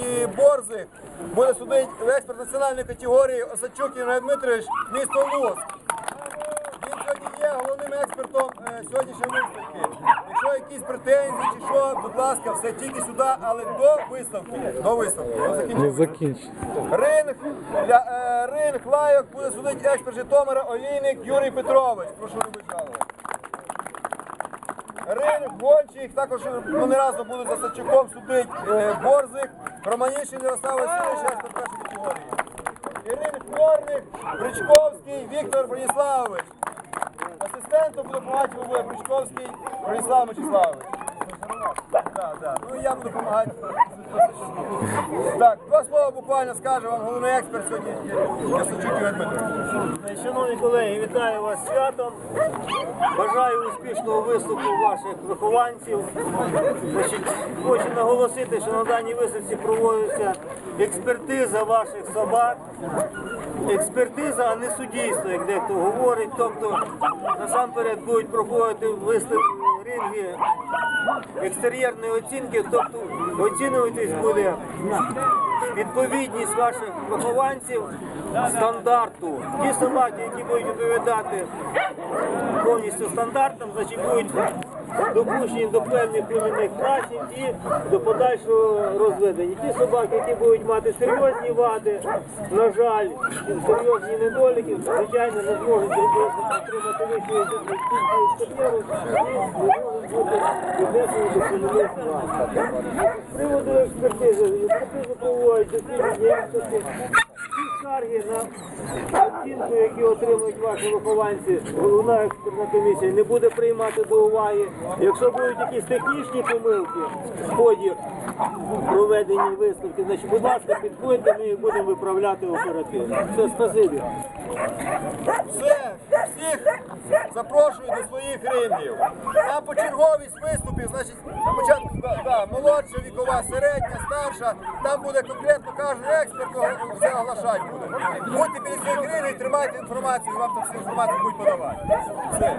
і Борзик буде судити в експерт національної категорії Осадчук Євген Дмитрович, місто Луцьк. Він сьогодні є головним експертом е, сьогоднішньої виставки. Якщо якісь претензії чи що, будь ласка, все тільки сюди, але до виставки. До виставки. Закінчив. Ринг, для, е, ринг лайок буде судити експерт Житомира Олійник Юрій Петрович. Прошу робити жалоби. Ринг гончих, також вони разом будуть за Сачуком судити е, Борзик, Романішин Ярослав Васильович, експерт першої категорії. І ринг Корник, Бричковський Віктор Броніславович. Асистентом буде допомагати буде Бричковський Броніслав Мячеславович. Так, так. Ну і я буду допомагати. Так, два слова буквально скаже вам головний експерт сьогодні. Ясочук Іван Шановні колеги, вітаю вас святом. Бажаю успішного виступу ваших вихованців. Хочу наголосити, що на даній виставці проводиться експертиза ваших собак. Експертиза, а не суддівство, як дехто говорить. Тобто насамперед будуть проходити виставки ринги екстер'єрної оцінки, тобто оцінюватись буде відповідність ваших вихованців стандарту. Ті собаки, які будуть відповідати повністю стандартам, значить будуть допущені до певних племінних класів і до подальшого розведення. Ті собаки, які будуть мати серйозні вади, на жаль, серйозні недоліки, звичайно, не зможуть отримати вищої кар'єру і не можуть бути віднесені до племінних класів. З приводу експертизи, експертизу проводять дослідження скарги на оцінку, які отримують ваші вихованці, головна експертна комісія не буде приймати до уваги. Якщо будуть якісь технічні помилки в ході проведення виставки, значить, будь ласка, підходьте, ми їх будемо виправляти оперативно. Все, спасибі. Все, запрошую до своїх рингів. На почерговість виступів, значить, спочатку да, молодша вікова, середня, старша. Там буде конкретно кожен експерт кого все оглашати буде. Будьте біля своїх рівнів, тримайте інформацію, вам там всю інформацію будуть подавати. Все.